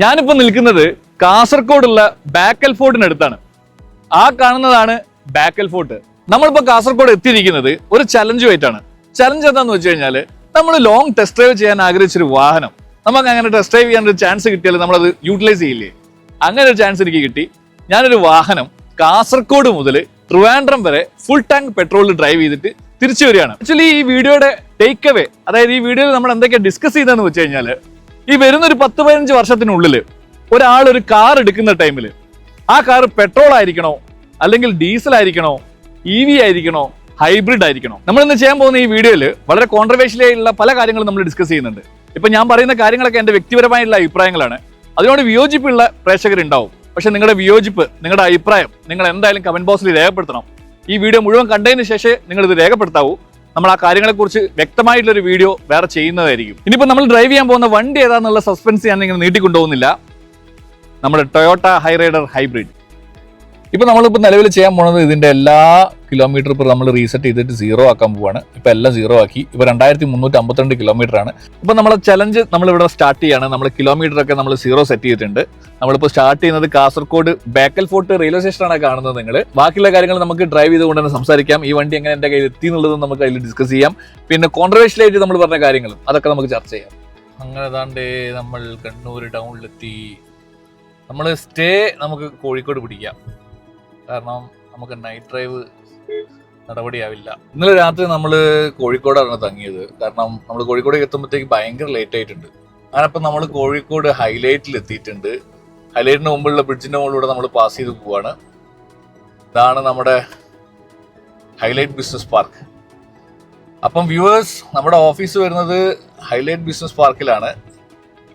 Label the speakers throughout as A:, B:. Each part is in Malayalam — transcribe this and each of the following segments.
A: ഞാനിപ്പോ നിൽക്കുന്നത് കാസർഗോഡുള്ള ബാക്കൽ ഫോർട്ടിനടുത്താണ് ആ കാണുന്നതാണ് ബാക്കൽ ഫോർട്ട്. നമ്മളിപ്പോ കാസർഗോഡ് എത്തിയിരിക്കുന്നത് ഒരു ചലഞ്ചുമായിട്ടാണ് ചലഞ്ച് എന്താന്ന് വെച്ച് കഴിഞ്ഞാൽ നമ്മൾ ലോങ് ടെസ്റ്റ് ഡ്രൈവ് ചെയ്യാൻ ആഗ്രഹിച്ചൊരു വാഹനം. നമുക്ക് അങ്ങനെ ടെസ്റ്റ് ഡ്രൈവ് ചെയ്യാൻ ഒരു ചാൻസ് കിട്ടിയാൽ നമ്മളത് യൂട്ടിലൈസ് ചെയ്യില്ലേ? അങ്ങനെ ഒരു ചാൻസ് എനിക്ക് കിട്ടി. ഞാനൊരു വാഹനം കാസർഗോഡ് മുതൽ ട്രിവാൻഡ്രം വരെ ഫുൾ ടാങ്ക് പെട്രോളിൽ ഡ്രൈവ് ചെയ്തിട്ട് തിരിച്ചു വരികയാണ്. ആക്ച്വലി ഈ വീഡിയോയുടെ ടേക്ക് അവേ അതായത് ഈ വീഡിയോയിൽ നമ്മൾ എന്തൊക്കെയാണ് ഡിസ്കസ് ചെയ്തതെന്ന് വെച്ച് കഴിഞ്ഞാൽ ഈ വരുന്ന ഒരു പത്ത് പതിനഞ്ച് വർഷത്തിനുള്ളിൽ ഒരാൾ ഒരു കാർ എടുക്കുന്ന ടൈമിൽ ആ കാർ പെട്രോൾ ആയിരിക്കണോ? അല്ലെങ്കിൽ ഡീസൽ ആയിരിക്കണോ? ഇ വി ആയിരിക്കണോ? ഹൈബ്രിഡ് ആയിരിക്കണോ? നമ്മൾ ഇന്ന് ചെയ്യാൻ പോകുന്ന ഈ വീഡിയോയിൽ വളരെ കോൺട്രവേഴ്ഷ്യൽ ആയിട്ടുള്ള പല കാര്യങ്ങളും നമ്മൾ ഡിസ്കസ് ചെയ്യുന്നുണ്ട്. ഇപ്പം ഞാൻ പറയുന്ന കാര്യങ്ങളൊക്കെ എന്റെ വ്യക്തിപരമായിട്ടുള്ള അഭിപ്രായങ്ങളാണ്. അതിനോട് വിയോജിപ്പുള്ള പ്രേക്ഷകരുണ്ടാവും. പക്ഷേ നിങ്ങളുടെ വിയോജിപ്പ് നിങ്ങളുടെ അഭിപ്രായം നിങ്ങൾ എന്തായാലും കമന്റ് ബോക്സിൽ രേഖപ്പെടുത്തണം. ഈ വീഡിയോ മുഴുവൻ കണ്ടതിന് ശേഷം നിങ്ങൾ ഇത് രേഖപ്പെടുത്താവൂ. നമ്മൾ ആ കാര്യങ്ങളെക്കുറിച്ച് വ്യക്തമായിട്ടുള്ള ഒരു വീഡിയോ വേറെ ചെയ്യുന്നതായിരിക്കും. ഇനിയിപ്പോൾ നമ്മൾ ഡ്രൈവ് ചെയ്യാൻ പോകുന്ന വണ്ടി ഏതാന്നുള്ള സസ്പെൻസ് ഞാൻ ഇങ്ങനെ നീട്ടിക്കൊണ്ടുപോകുന്നില്ല. നമ്മുടെ ടൊയോട്ട ഹൈറൈഡർ ഹൈബ്രിഡ് ഇപ്പൊ നമ്മളിപ്പോൾ നിലവിൽ ചെയ്യാൻ പോകുന്നത് ഇതിന്റെ എല്ലാ കിലോമീറ്റർ ഇപ്പോൾ നമ്മൾ റീസെറ്റ് ചെയ്തിട്ട് സീറോ ആക്കാൻ പോവാണ്. ഇപ്പോൾ എല്ലാം സീറോ ആക്കി. ഇപ്പോൾ രണ്ടായിരത്തി മുന്നൂറ്റി അമ്പത്തിരണ്ട് കിലോമീറ്റർ ആണ്. ഇപ്പോൾ നമ്മളെ ചലഞ്ച് നമ്മളിവിടെ സ്റ്റാർട്ട് ചെയ്യാണ്. നമ്മൾ കിലോമീറ്റർ ഒക്കെ നമ്മൾ സീറോ സെറ്റ് ചെയ്തിട്ടുണ്ട്. നമ്മളിപ്പോൾ സ്റ്റാർട്ട് ചെയ്യുന്നത് കാസർഗോഡ് ബേക്കൽ ഫോർട്ട് റെയിൽവേ സ്റ്റേഷനാണ് കാണുന്നത് നിങ്ങൾ ബാക്കിയുള്ള കാര്യങ്ങൾ നമുക്ക് ഡ്രൈവ് ചെയ്തുകൊണ്ട് തന്നെ സംസാരിക്കാം. ഈ വണ്ടി എങ്ങനെ എന്റെ കയ്യിൽ എത്തി എന്നുള്ളത് നമുക്ക് അതിൽ ഡിസ്കസ് ചെയ്യാം. പിന്നെ കോൺട്രവേഴ്ഷ്യലായിട്ട് നമ്മൾ പറഞ്ഞ കാര്യങ്ങൾ അതൊക്കെ നമുക്ക് ചർച്ച ചെയ്യാം. അങ്ങനെ താണ്ട് നമ്മൾ കണ്ണൂർ ടൗണിലെത്തി നമ്മൾ സ്റ്റേ നമുക്ക് കോഴിക്കോട് പിടിക്കാം. കാരണം നമുക്ക് നൈറ്റ് ഡ്രൈവ് നടപടിയാവില്ല. ഇന്നലെ രാത്രി നമ്മൾ കോഴിക്കോടാണ് തങ്ങിയത്. കാരണം നമ്മൾ കോഴിക്കോട് എത്തുമ്പോഴത്തേക്ക് ഭയങ്കര ലേറ്റ് ആയിട്ടുണ്ട്. അങ്ങനെ അപ്പം നമ്മൾ കോഴിക്കോട് ഹൈലൈറ്റിൽ എത്തിയിട്ടുണ്ട്. ഹൈലൈറ്റിന് മുമ്പുള്ള ബ്രിഡ്ജിന്റെ മുകളിലൂടെ നമ്മൾ പാസ് ചെയ്ത് പോവാണ്. ഇതാണ് നമ്മുടെ ഹൈലൈറ്റ് ബിസിനസ് പാർക്ക് അപ്പം വ്യൂവേഴ്സ് നമ്മുടെ ഓഫീസ് വരുന്നത് ഹൈലൈറ്റ് ബിസിനസ് പാർക്കിലാണ്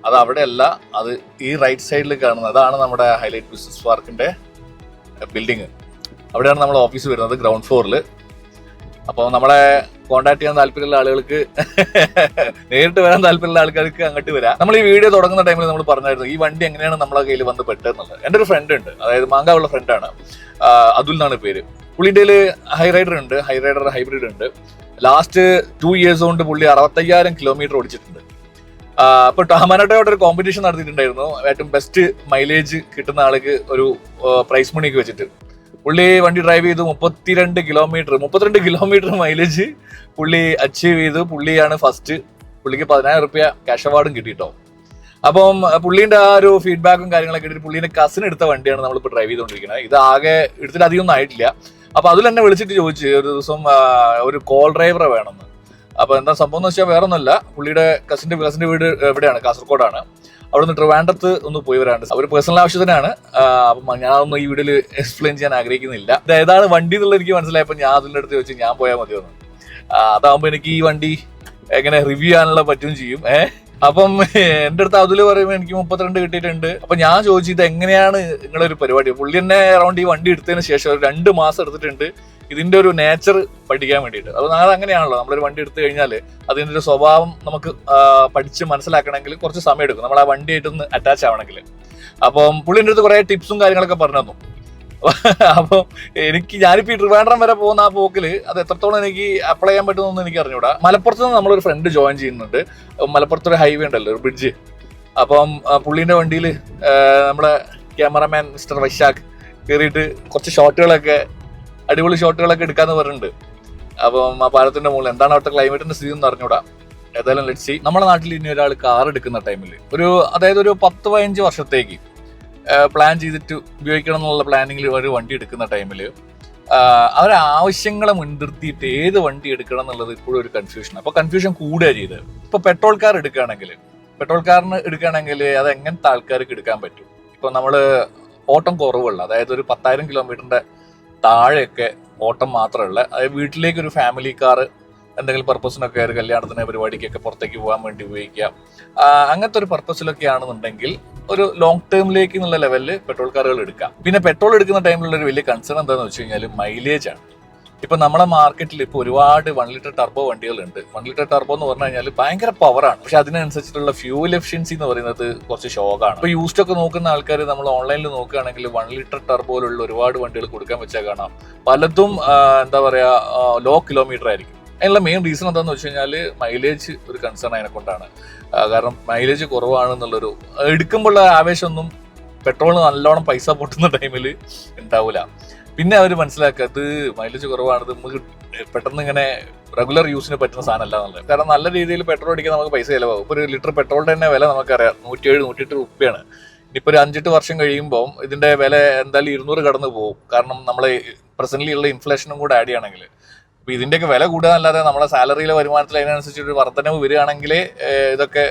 A: അത് അവിടെയല്ല അത് ഈ റൈറ്റ് സൈഡിൽ കാണുന്നത്. അതാണ് നമ്മുടെ ഹൈലൈറ്റ് ബിസിനസ് പാർക്കിന്റെ ബിൽഡിങ് അവിടെയാണ് നമ്മുടെ ഓഫീസ് വരുന്നത് ഗ്രൗണ്ട് ഫ്ലോറിൽ അപ്പോൾ നമ്മളെ കോൺടാക്ട് ചെയ്യാൻ താല്പര്യമുള്ള ആളുകൾക്ക് നേരിട്ട് വരാൻ താല്പര്യമുള്ള ആൾക്കാർക്ക് അങ്ങോട്ട് വരാം. നമ്മൾ ഈ വീഡിയോ തുടങ്ങുന്ന ടൈമിൽ നമ്മൾ പറഞ്ഞായിരുന്നു ഈ വണ്ടി എങ്ങനെയാണ് നമ്മളെ കയ്യിൽ വന്ന് പെട്ടെന്നുള്ളത് എന്റെ ഒരു ഫ്രണ്ട് ഉണ്ട് അതായത് മാങ്കാവുള്ള ഫ്രണ്ടാണ് അതുൽ എന്നാണ് പേര്. പുള്ളിന്റെ ഹൈ റൈഡർ ഉണ്ട് ഹൈ റൈഡർ ഹൈബ്രിഡ് ഉണ്ട്. ലാസ്റ്റ് ടു ഇയേഴ്സ് കൊണ്ട് പുള്ളി അറുപത്തയ്യായിരം കിലോമീറ്റർ ഓടിച്ചിട്ടുണ്ട്. അപ്പൊ ടഹമാനോട്ടോയുടെ ഒരു കോമ്പറ്റീഷൻ നടത്തിയിട്ടുണ്ടായിരുന്നു. ഏറ്റവും ബെസ്റ്റ് മൈലേജ് കിട്ടുന്ന ആൾക്ക് ഒരു പ്രൈസ് മണിക്ക് വെച്ചിട്ട്. പുള്ളി വണ്ടി ഡ്രൈവ് ചെയ്തു മുപ്പത്തിരണ്ട് കിലോമീറ്റർ മുപ്പത്തിരണ്ട് കിലോമീറ്റർ മൈലേജ് പുള്ളി അച്ചീവ് ചെയ്തു. പുള്ളിയാണ് ഫസ്റ്റ് പുള്ളിക്ക് പതിനായിരം റുപ്യ ക്യാഷ് അവാർഡും കിട്ടിയിട്ടോ അപ്പം പുള്ളീന്റെ ആ ഒരു ഫീഡ്ബാക്കും കാര്യങ്ങളൊക്കെ എടുത്തിട്ട് പുള്ളീന്റെ കസിൻ എടുത്ത വണ്ടിയാണ് നമ്മളിപ്പോൾ ഡ്രൈവ് ചെയ്തുകൊണ്ടിരിക്കുന്നത് ഇത് ആകെ എടുത്തിട്ട് അധികമൊന്നും ആയിട്ടില്ല. അപ്പൊ അതിൽ എന്നെ വിളിച്ചിട്ട് ചോദിച്ചു ഒരു ദിവസം ഒരു കോൾ ഡ്രൈവറെ വേണമെന്ന്. അപ്പൊ എന്താ സംഭവം എന്ന് വെച്ചാൽ വേറെ ഒന്നല്ല പുള്ളിയുടെ കസിന്റെ കസിന്റെ വീട് എവിടെയാണ് കാസർഗോഡാണ്. അവിടെ നിന്ന് ട്രിവാൻഡ്രത്ത് ഒന്ന് പോയി വരാണ്ട്. അവർ പേഴ്സണൽ ആവശ്യത്തിനാണ്. അപ്പൊ ഞാൻ ഞാനതൊന്നും ഈ വീഡിയോയിൽ എക്സ്പ്ലെയിൻ ചെയ്യാൻ ആഗ്രഹിക്കുന്നില്ല. ഇത് ഏതാണ് വണ്ടി എന്നുള്ളത് എനിക്ക് മനസ്സിലായപ്പോൾ ഞാൻ അതിന്റെ അടുത്ത് വെച്ച് ഞാൻ പോയാൽ മതിയെന്ന്. ആ, അതാവുമ്പോൾ എനിക്ക് ഈ വണ്ടി എങ്ങനെ റിവ്യൂ ചെയ്യാനുള്ള പറ്റും ചെയ്യും. ഏഹ് അപ്പം എന്റെ അടുത്ത് അതിൽ പറയുമ്പോൾ എനിക്ക് മുപ്പത്തിരണ്ട് കിട്ടിയിട്ടുണ്ട്. അപ്പൊ ഞാൻ ചോദിച്ചു ഇത് എങ്ങനെയാണ് നിങ്ങളൊരു പരിപാടി? പുള്ളി തന്നെ അറൗണ്ട് ഈ വണ്ടി എടുത്തതിന് ശേഷം രണ്ട് മാസം എടുത്തിട്ടുണ്ട്. ഇതിന്റെ ഒരു നേച്ചർ പഠിക്കാൻ വേണ്ടിയിട്ട്. അത് അത് അങ്ങനെയാണല്ലോ. നമ്മളൊരു വണ്ടി എടുത്തു കഴിഞ്ഞാൽ അതിന്റെ ഒരു സ്വഭാവം നമുക്ക് പഠിച്ച് മനസ്സിലാക്കണമെങ്കിൽ കുറച്ച് സമയം എടുക്കും. നമ്മൾ ആ വണ്ടിയായിട്ടൊന്ന് അറ്റാച്ച് ആവണമെങ്കിൽ. അപ്പം പുള്ളിന്റെ അടുത്ത് കുറേ ടിപ്സും കാര്യങ്ങളൊക്കെ പറഞ്ഞു തന്നു. അപ്പം എനിക്ക് ഞാനിപ്പോ ഈ ട്രിവാൻഡ്രം വരെ പോകുന്ന ആ പോക്കിൽ അത് എത്രത്തോളം എനിക്ക് അപ്ലൈ ചെയ്യാൻ പറ്റുമെന്ന് എനിക്ക് അറിഞ്ഞൂടാ. മലപ്പുറത്ത് നിന്ന് നമ്മളൊരു ഫ്രണ്ട് ജോയിൻ ചെയ്യുന്നുണ്ട്. മലപ്പുറത്ത് ഒരു ഹൈവേ ഉണ്ടല്ലോ ഒരു ബ്രിഡ്ജ് അപ്പം പുള്ളീന്റെ വണ്ടിയിൽ നമ്മുടെ ക്യാമറമാൻ മിസ്റ്റർ വൈശാഖ് കയറിയിട്ട് കുറച്ച് ഷോട്ടുകളൊക്കെ അടിപൊളി ഷോട്ടുകളൊക്കെ എടുക്കാന്ന് പറഞ്ഞിട്ടുണ്ട്. അപ്പം ആ പാലത്തിന്റെ മുകളിൽ എന്താണ് അവിടുത്തെ ക്ലൈമറ്റിന്റെ സ്ഥിതി എന്ന് അറിഞ്ഞൂടാ. ഏതായാലും ലക്ഷി നമ്മുടെ നാട്ടിൽ ഇനി ഒരാൾ കാർ എടുക്കുന്ന ടൈമിൽ ഒരു അതായത് ഒരു പത്ത് പതിനഞ്ച് വർഷത്തേക്ക് പ്ലാൻ ചെയ്തിട്ട് ഉപയോഗിക്കണം എന്നുള്ള പ്ലാനിങ്ങിൽ ഒരു വണ്ടി എടുക്കുന്ന ടൈമിൽ അവരെ ആവശ്യങ്ങളെ മുൻനിർത്തിയിട്ട് ഏത് വണ്ടി എടുക്കണം എന്നുള്ളത് ഇപ്പോഴും ഒരു കൺഫ്യൂഷൻ അപ്പൊ കൺഫ്യൂഷൻ കൂടുക ചെയ്ത്. ഇപ്പൊ പെട്രോൾ കാർ എടുക്കുകയാണെങ്കിൽ പെട്രോൾ കാറിന് എടുക്കുകയാണെങ്കിൽ അത് എങ്ങനത്തെ ആൾക്കാർക്ക് എടുക്കാൻ പറ്റും? ഇപ്പൊ നമ്മൾ ഓട്ടം കുറവുള്ള അതായത് ഒരു പത്തായിരം കിലോമീറ്ററിന്റെ താഴെയൊക്കെ ഓട്ടം മാത്രമല്ല അതായത് വീട്ടിലേക്ക് ഒരു ഫാമിലി കാർ എന്തെങ്കിലും പർപ്പസിനൊക്കെ ഒരു കല്യാണത്തിന് പരിപാടിക്കൊക്കെ പുറത്തേക്ക് പോകാൻ വേണ്ടി ഉപയോഗിക്കാം. അങ്ങനത്തെ ഒരു പർപ്പസിലൊക്കെ ആണെന്നുണ്ടെങ്കിൽ ഒരു ലോങ് ടേമിലേക്ക് എന്നുള്ള ലെവലിൽ പെട്രോൾ കാറുകൾ എടുക്കാം. പിന്നെ പെട്രോൾ എടുക്കുന്ന ടൈമിലുള്ള ഒരു വലിയ കൺസേൺ എന്താണെന്ന് വെച്ച് കഴിഞ്ഞാൽ മൈലേജ് ആണ്. ഇപ്പൊ നമ്മുടെ മാർക്കറ്റിൽ ഇപ്പൊ ഒരുപാട് വൺ ലിറ്റർ ടർബോ വണ്ടികളുണ്ട്. വൺ ലിറ്റർ ടർബോ എന്ന് പറഞ്ഞു കഴിഞ്ഞാൽ ഭയങ്കര പവറാണ് പക്ഷെ അതിനനുസരിച്ചിട്ടുള്ള ഫ്യൂൽ എഫിഷ്യൻസി എന്ന് പറയുന്നത് കുറച്ച് ഷോക്കാണ് ഇപ്പൊ യൂസ്ഡ് ഒക്കെ നോക്കുന്ന ആൾക്കാർ നമ്മൾ ഓൺലൈനിൽ നോക്കുകയാണെങ്കിൽ വൺ ലിറ്റർ ടർബോയിലുള്ള ഒരുപാട് വണ്ടികൾ കൊടുക്കാൻ വെച്ചാൽ കാണാം. പലതും എന്താ പറയാ ലോ കിലോമീറ്റർ ആയിരിക്കും. അതിനുള്ള മെയിൻ റീസൺ എന്താണെന്ന് വെച്ച് കഴിഞ്ഞാൽ മൈലേജ് ഒരു കൺസേൺ അതിനെ കൊണ്ടാണ്. കാരണം മൈലേജ് കുറവാണെന്നുള്ളൊരു എടുക്കുമ്പോഴുള്ള ആവേശമൊന്നും പെട്രോൾ നല്ലോണം പൈസ പൊട്ടുന്ന ടൈമിൽ ഉണ്ടാവില്ല പിന്നെ അവർ മനസ്സിലാക്കുക ഇത് മൈലേജ് കുറവാണ് നമുക്ക് പെട്ടെന്ന് ഇങ്ങനെ റെഗുലർ യൂസിന് പറ്റുന്ന സാധനമല്ല എന്നുള്ളത്. കാരണം നല്ല രീതിയിൽ പെട്രോൾ അടിക്കാൻ നമുക്ക് പൈസ ചിലവാകും. ഒരു ലിറ്റർ പെട്രോളിന്റെ തന്നെ വില നമുക്കറിയാം. നൂറ്റിയേഴ് നൂറ്റിയെട്ട് റുപ്യാണ് ഇനിയിപ്പോൾ ഒരു അഞ്ചെട്ട് വർഷം കഴിയുമ്പോൾ ഇതിന്റെ വില എന്തായാലും ഇരുന്നൂറ് കടന്നു പോകും. കാരണം നമ്മൾ പ്രസന്റ്ലി ഉള്ള ഇൻഫ്ലേഷനും കൂടെ ആഡ് ചെയ്യണമെങ്കിൽ അപ്പോൾ ഇതിന്റെയൊക്കെ വില കൂടുകയല്ലാതെ നമ്മളെ സാലറിയിലെ വരുമാനത്തിൽ അതിനനുസരിച്ച് ഒരു വർധനവ് വരികയാണെങ്കിൽ ഇതൊക്കെ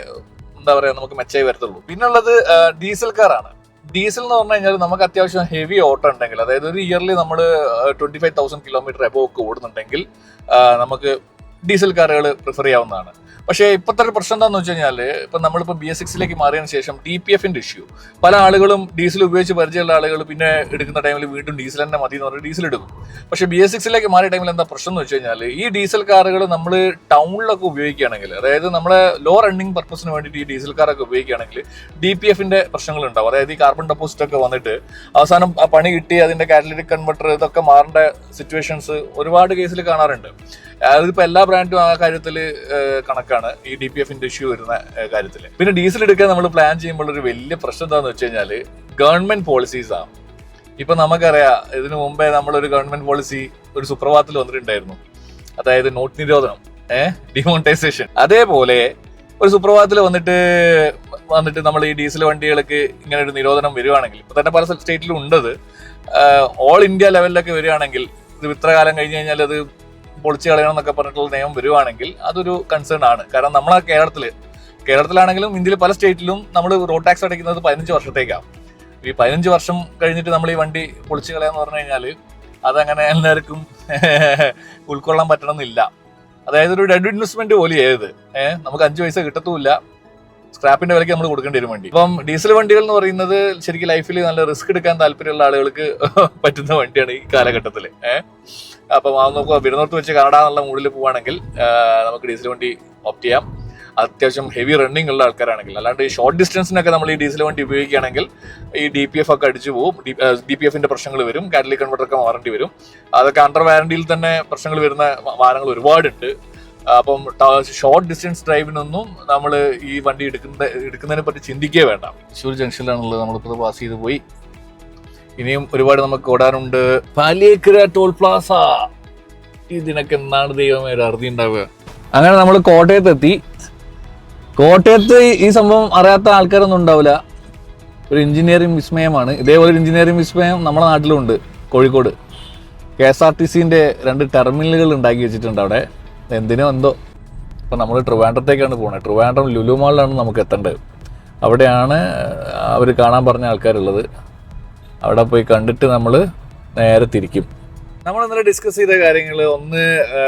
A: എന്താ പറയുക നമുക്ക് മെച്ചമായി വരത്തുള്ളൂ. പിന്നുള്ളത് ഡീസൽ കാറാണ്. ഡീസൽ എന്ന് പറഞ്ഞു കഴിഞ്ഞാൽ നമുക്ക് അത്യാവശ്യം ഹെവി ഓട്ടം ഉണ്ടെങ്കിൽ അതായത് ഒരു ഇയർലി നമ്മൾ twenty five thousand kilometre above ഒക്കെ ഓടുന്നുണ്ടെങ്കിൽ നമുക്ക് ഡീസൽ കാറുകൾ പ്രിഫർ ചെയ്യാവുന്നതാണ്. പക്ഷേ ഇപ്പോഴത്തെ ഒരു പ്രശ്നം എന്താണെന്ന് വെച്ച് കഴിഞ്ഞാൽ ഇപ്പം നമ്മളിപ്പോൾ ബി എസ് സിക്സിലേക്ക് മാറിയതിന് ശേഷം ഡി പി എഫിന്റെ ഇഷ്യൂ പല ആളുകളും ഡീസൽ ഉപയോഗിച്ച് പരിചയമുള്ള ആളുകൾ പിന്നെ എടുക്കുന്ന ടൈമിൽ വീണ്ടും ഡീസൽ തന്നെ മതി എന്ന് പറഞ്ഞ് ഡീസൽ എടുക്കും. പക്ഷേ ബി എസ് സിക്സിലേക്ക് മാറിയ ടൈമിൽ എന്താ പ്രശ്നം എന്ന് വെച്ച് കഴിഞ്ഞാൽ ഈ ഡീസൽ കാറുകൾ നമ്മൾ ടൗണിലൊക്കെ ഉപയോഗിക്കുകയാണെങ്കിൽ അതായത് നമ്മളെ ലോ റണ്ണിങ് പർപ്പസിന് വേണ്ടിയിട്ട് ഈ ഡീസൽ കാറൊക്കെ ഉപയോഗിക്കുകയാണെങ്കിൽ ഡി പി എഫിന്റെ പ്രശ്നങ്ങൾ ഉണ്ടാവും അതായത് ഈ കാർബൺ ഡെപ്പോസിറ്റ് ഒക്കെ വന്നിട്ട് അവസാനം ആ പണി കിട്ടി അതിന്റെ കാറ്റലിറ്റിക് കൺവെർട്ടർ ഇതൊക്കെ മാറേണ്ട സിറ്റുവേഷൻസ് ഒരുപാട് കേസിൽ കാണാറുണ്ട്. അതിപ്പോൾ എല്ലാ ബ്രാൻഡും ആ കാര്യത്തിൽ കണക്കാണ് ഈ ഡി പി എഫിന്റെ ഇഷ്യൂ വരുന്ന കാര്യത്തിൽ പിന്നെ ഡീസൽ എടുക്കാൻ നമ്മൾ പ്ലാൻ ചെയ്യുമ്പോൾ ഒരു വലിയ പ്രശ്നം എന്താണെന്ന് വെച്ച് കഴിഞ്ഞാൽ ഗവൺമെന്റ് പോളിസീസ് ആണ് ഇപ്പൊ നമുക്കറിയാം ഇതിനു മുമ്പേ നമ്മളൊരു ഗവൺമെന്റ് പോളിസി ഒരു സുപ്രഭാതത്തിൽ വന്നിട്ടുണ്ടായിരുന്നു. അതായത് നോട്ട് നിരോധനം ഏഹ് ഡിമോണിറ്റൈസേഷൻ അതേപോലെ ഒരു സുപ്രഭാതത്തിൽ വന്നിട്ട് വന്നിട്ട് നമ്മൾ ഈ ഡീസൽ വണ്ടികൾക്ക് ഇങ്ങനെ ഒരു നിരോധനം വരുവാണെങ്കിൽ ഇപ്പൊ തന്നെ പല സ്റ്റേറ്റിലും ഉണ്ടത് ഓൾ ഇന്ത്യ ലെവലിലൊക്കെ വരികയാണെങ്കിൽ ഇത് ഇത്ര കാലം കഴിഞ്ഞ് കഴിഞ്ഞാൽ അത് പൊളിച്ചു കളയണം എന്നൊക്കെ പറഞ്ഞിട്ടുള്ള നിയമം വരുവാണെങ്കിൽ അതൊരു കൺസേൺ ആണ്. കാരണം നമ്മളെ കേരളത്തിൽ കേരളത്തിലാണെങ്കിലും ഇന്ത്യയിലെ പല സ്റ്റേറ്റിലും നമ്മൾ റോഡ് ടാക്സ് അടയ്ക്കുന്നത് പതിനഞ്ച് വർഷത്തേക്കാണ്. ഈ പതിനഞ്ച് വർഷം കഴിഞ്ഞിട്ട് നമ്മൾ ഈ വണ്ടി പൊളിച്ചു കളയാന്ന് പറഞ്ഞു കഴിഞ്ഞാൽ അതങ്ങനെ എല്ലാവർക്കും ഉൾക്കൊള്ളാൻ പറ്റണമെന്നില്ല. അതായത് ഒരു ഡെഡ് ഇൻവെസ്റ്റ്മെന്റ് പോലെ ഏത് ഏഹ് നമുക്ക് അഞ്ച് പൈസ കിട്ടത്തുമില്ല. സ്ക്രാപ്പിന്റെ വിലയ്ക്ക് നമ്മൾ കൊടുക്കേണ്ടി വരും വണ്ടി. അപ്പം ഡീസൽ വണ്ടികൾ എന്ന് പറയുന്നത് ശരിക്കും ലൈഫിൽ നല്ല റിസ്ക് എടുക്കാൻ താല്പര്യമുള്ള ആളുകൾക്ക് പറ്റുന്ന വണ്ടിയാണ് ഈ കാലഘട്ടത്തിൽ ഏഹ് അപ്പം അത് നോക്കുക വിരുന്നോർത്ത് വെച്ച് കനഡ എന്നുള്ള മൂഡിൽ പോവുകയാണെങ്കിൽ നമുക്ക് ഡീസൽ വണ്ടി ഓപ്റ്റ് ചെയ്യാം. അത്യാവശ്യം ഹെവി റണ്ണിംഗ് ഉള്ള ആൾക്കാരാണെങ്കിൽ. അല്ലാണ്ട് ഈ ഷോർട്ട് ഡിസ്റ്റൻസിനൊക്കെ നമ്മൾ ഈ ഡീസൽ വണ്ടി ഉപയോഗിക്കുകയാണെങ്കിൽ ഈ ഡി പി എഫ് ഒക്കെ അടിച്ചു പോകും ഡി പി എഫിന്റെ പ്രശ്നങ്ങൾ വരും. കാറ്റലിക് കൺവെർട്ടർ ഒക്കെ വാറണ്ടി വരും. അതൊക്കെ അണ്ടർ വാറണ്ടിയിൽ തന്നെ പ്രശ്നങ്ങൾ വരുന്ന വാഹനങ്ങൾ ഒരുപാടുണ്ട്. അപ്പം ഷോർട്ട് ഡിസ്റ്റൻസ് ഡ്രൈവിനൊന്നും നമ്മൾ ഈ വണ്ടി എടുക്കുന്ന എടുക്കുന്നതിനെ പറ്റി ചിന്തിക്കേ വേണ്ട. തൃശ്ശൂർ ജംഗ്ഷനിലാണുള്ളത്. നമ്മളിപ്പോൾ പാസ് ചെയ്ത് പോയി. ഇനിയും ഒരുപാട് നമുക്ക് ഓടാനുണ്ട്. Paliyekkara toll Plaza. ഇതിനൊക്കെ എന്നാണ് ദൈവമേ ഒരു അറുതി ഉണ്ടാവുക? അങ്ങനെ നമ്മൾ കോട്ടയത്ത് എത്തി കോട്ടയത്ത് ഈ സംഭവം അറിയാത്ത ആൾക്കാരൊന്നും ഉണ്ടാവില്ല. ഒരു എഞ്ചിനീയറിംഗ് വിസ്മയമാണ്. ഇതേപോലെ ഒരു എഞ്ചിനീയറിംഗ് വിസ്മയം നമ്മുടെ നാട്ടിലുണ്ട്. Kozhikode. K S R T സിന്റെ രണ്ട് ടെർമിനലുകൾ ഉണ്ടാക്കി വെച്ചിട്ടുണ്ട് അവിടെ. എന്തിനോ എന്തോ ഇപ്പം നമ്മൾ ട്രിവാൻഡ്രത്തേക്കാണ് പോകുന്നത് ട്രിവാൻഡ്രം ലുലു മാളിലാണ് നമുക്ക് എത്തേണ്ടത്. അവിടെയാണ് അവർ കാണാൻ പറഞ്ഞ ആൾക്കാരുള്ളത്. അവിടെ പോയി കണ്ടിട്ട് നമ്മൾ നേരെ തിരിക്കും. നമ്മൾ ഇന്നലെ ഡിസ്കസ് ചെയ്ത കാര്യങ്ങൾ ഒന്ന്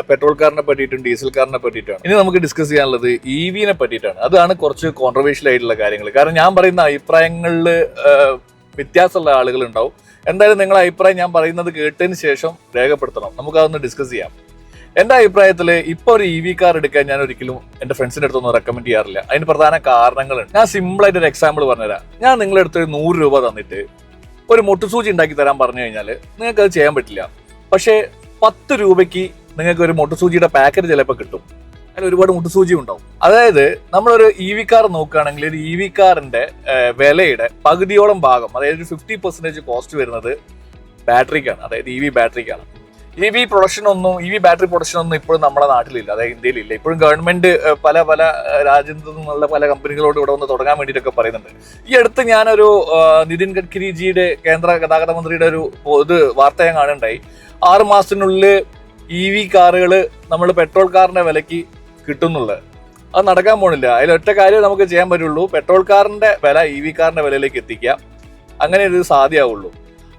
A: പെട്രോൾ കാറിനെ പറ്റിയിട്ടും ഡീസൽ കാറിനെ പറ്റിയിട്ടാണ്. ഇനി നമുക്ക് ഡിസ്കസ് ചെയ്യാനുള്ളത് ഇ വിനെ പറ്റിയിട്ടാണ്. അതാണ് കുറച്ച് കോൺട്രവേഴ്ഷ്യൽ ആയിട്ടുള്ള കാര്യങ്ങൾ കാരണം ഞാൻ പറയുന്ന അഭിപ്രായങ്ങളിൽ വ്യത്യാസമുള്ള ആളുകൾ ഉണ്ടാവും എന്തായാലും നിങ്ങളുടെ അഭിപ്രായം ഞാൻ പറയുന്നത് കേട്ടതിന് ശേഷം രേഖപ്പെടുത്തണം. നമുക്ക് അതൊന്ന് ഡിസ്കസ് ചെയ്യാം. എന്റെ അഭിപ്രായത്തിൽ ഇപ്പൊ ഒരു ഇ വി കാർ എടുക്കാൻ ഞാൻ ഒരിക്കലും എന്റെ ഫ്രണ്ട്സിന്റെ അടുത്തൊന്നും റെക്കമെൻഡ് ചെയ്യാറില്ല. അതിന് പ്രധാന കാരണങ്ങളുണ്ട്. ഞാൻ സിമ്പിൾ ആയിട്ട് ഒരു എക്സാമ്പിൾ പറഞ്ഞുതരാം. ഞാൻ നിങ്ങളുടെ അടുത്ത് നൂറ് രൂപ തന്നിട്ട് ഒരു മുട്ടുസൂചി ഉണ്ടാക്കി തരാൻ പറഞ്ഞു കഴിഞ്ഞാൽ നിങ്ങൾക്ക് അത് ചെയ്യാൻ പറ്റില്ല. പക്ഷേ പത്ത് രൂപയ്ക്ക് നിങ്ങൾക്ക് ഒരു മുട്ടുസൂചിയുടെ പാക്കറ്റ് ചിലപ്പോൾ കിട്ടും. അതിൽ ഒരുപാട് മുട്ടുസൂചി ഉണ്ടാവും. അതായത് നമ്മളൊരു ഇ വി കാർ നോക്കുകയാണെങ്കിൽ ഒരു ഇ വി കാറിന്റെ വിലയുടെ പകുതിയോളം ഭാഗം അതായത് ഒരു ഫിഫ്റ്റി പെർസെന്റേജ് കോസ്റ്റ് വരുന്നത് ബാറ്ററിക്കാണ് അതായത് ഇ വി ബാറ്ററിക്കാണ് ഇ വി പ്രൊഡക്ഷൻ ഒന്നും ഇ വി ബാറ്ററി പ്രൊഡക്ഷൻ ഒന്നും ഇപ്പോഴും നമ്മുടെ നാട്ടിലില്ല. അതായത് ഇന്ത്യയിലില്ല. ഇപ്പോഴും ഗവൺമെന്റ് പല പല രാജ്യത്തു നിന്നുള്ള പല കമ്പനികളോട് ഇവിടെ വന്ന് തുടങ്ങാൻ വേണ്ടിയിട്ടൊക്കെ പറയുന്നുണ്ട്. ഈ അടുത്ത് ഞാനൊരു നിതിൻ ഗഡ്കരിജിയുടെ കേന്ദ്ര ഗതാഗത മന്ത്രിയുടെ ഒരു ഇത് വാർത്ത ഞാൻ കാണുണ്ടായി ആറ് മാസത്തിനുള്ളിൽ ഇ വി കാറുകൾ നമ്മൾ പെട്രോൾ കാറിന്റെ വിലക്ക് കിട്ടുന്നുള്ളത്. അത് നടക്കാൻ പോണില്ല. അതിലൊറ്റ കാര്യം നമുക്ക് ചെയ്യാൻ പറ്റുള്ളൂ. പെട്രോൾ കാറിന്റെ വില ഇ വി കാറിന്റെ വിലയിലേക്ക് എത്തിക്കുക. അങ്ങനെ ഇത് സാധ്യമാവുള്ളൂ.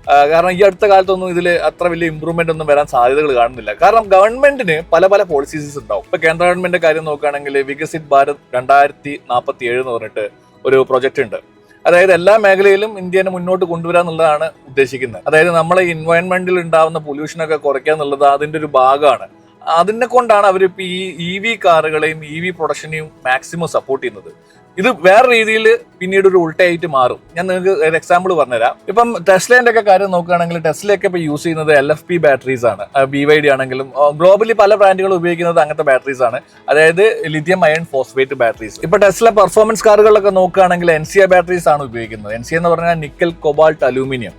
A: കാരണം ഈ അടുത്ത കാലത്തൊന്നും ഇതിൽ അത്ര വലിയ ഇമ്പ്രൂവ്മെന്റ് ഒന്നും വരാൻ സാധ്യതകൾ കാണുന്നില്ല. കാരണം ഗവൺമെന്റിന് പല പല പോളിസീസ് ഉണ്ടാവും. ഇപ്പൊ കേന്ദ്ര ഗവൺമെന്റ് കാര്യം നോക്കുകയാണെങ്കിൽ വികസിത് ഭാരത് രണ്ടായിരത്തി നാൽപ്പത്തി ഏഴ് എന്ന് പറഞ്ഞിട്ട് ഒരു പ്രൊജക്ട് ഉണ്ട്. അതായത് എല്ലാ മേഖലയിലും ഇന്ത്യനെ മുന്നോട്ട് കൊണ്ടുവരാൻ എന്നുള്ളതാണ് ഉദ്ദേശിക്കുന്നത്. അതായത് നമ്മളെ ഇൻവയൺമെന്റിൽ ഉണ്ടാവുന്ന പൊല്യൂഷനൊക്കെ കുറയ്ക്കുക എന്നുള്ളത് അതിന്റെ ഒരു ഭാഗമാണ്. അതിനെ കൊണ്ടാണ് അവർ ഈ ഇ വി കാറുകളെയും ഇ വി പ്രൊഡക്ഷനെയും മാക്സിമം സപ്പോർട്ട് ചെയ്യുന്നത്. ഇത് വേറെ രീതിയിൽ പിന്നീട് ഒരു ഉൾട്ടയായിട്ട് മാറും. ഞാൻ നിങ്ങൾക്ക് ഒരു എക്സാമ്പിൾ പറഞ്ഞുതരാം. ഇപ്പം ടെസ്ലേന്റെ ഒക്കെ കാര്യം നോക്കുകയാണെങ്കിൽ ടെസ്ലയൊക്കെ ഇപ്പൊ യൂസ് ചെയ്യുന്നത് എൽ എഫ് പി ബാറ്ററീസ് ആണ്. ബി വൈ ഡി ആണെങ്കിലും ഗ്ലോബലി പല ബ്രാൻഡുകൾ ഉപയോഗിക്കുന്നത് അങ്ങനത്തെ ബാറ്ററീസ് ആണ്. അതായത് ലിഥിയം അയൺ ഫോസ്ഫേറ്റ് ബാറ്ററീസ് ഇപ്പൊ ടെസ്ല പെർഫോമൻസ് കാറുകളൊക്കെ നോക്കുകയാണെങ്കിൽ എൻ സി ബാറ്ററീസ് ആണ് ഉപയോഗിക്കുന്നത്. എൻ സി എന്ന് പറഞ്ഞാൽ നിക്കൽ കൊബാൾട്ട് അലൂമിനിയം